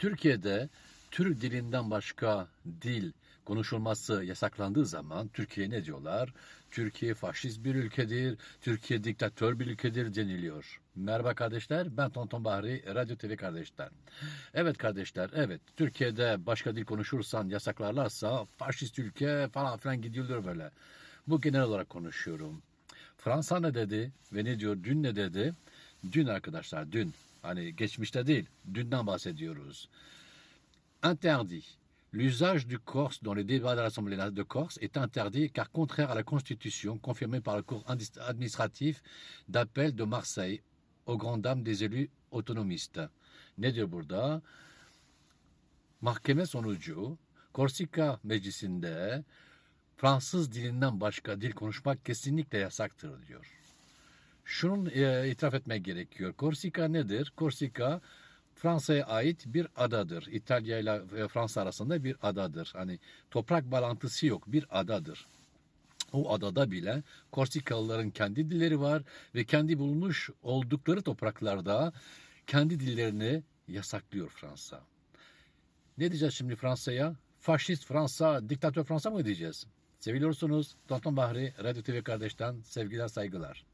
Türkiye'de Türk dilinden başka dil konuşulması yasaklandığı zaman Türkiye ne diyorlar? Türkiye faşist bir ülkedir, Türkiye diktatör bir ülkedir deniliyor. Merhaba kardeşler, ben Tonton Bahri, Radyo TV kardeşler. Evet kardeşler, evet Türkiye'de başka dil konuşursan yasaklarlarsa faşist ülke falan filan gidiyorlar böyle. Bu genel olarak konuşuyorum. Fransa ne dedi ve ne diyor? Dün ne dedi? Dün arkadaşlar, dün. Interdit. L'usage du corse dans les débats de l'Assemblée de Corse est interdit car contraire à la Constitution confirmée par le indis- administratif d'appel de Marseille aux grandes dames des élus autonomistes. Ne diyor burada? Mahkeme sonucu Korsika Meclisi'nde Fransız dilinden başka dil konuşmak kesinlikle yasaktır diyor. Şunun e, itiraf etmek gerekiyor. Korsika nedir? Korsika Fransa'ya ait bir adadır. İtalya ile e, Fransa arasında bir adadır. Hani toprak bağlantısı yok, bir adadır. O adada bile Korsikalıların kendi dilleri var ve kendi bulunmuş oldukları topraklarda kendi dillerini yasaklıyor Fransa. Ne diyeceğiz şimdi Fransa'ya? Faşist Fransa, diktatör Fransa mı diyeceğiz? Seviliyorsunuz. Tonton Bahri, Radyo TV kardeşten sevgiler, saygılar.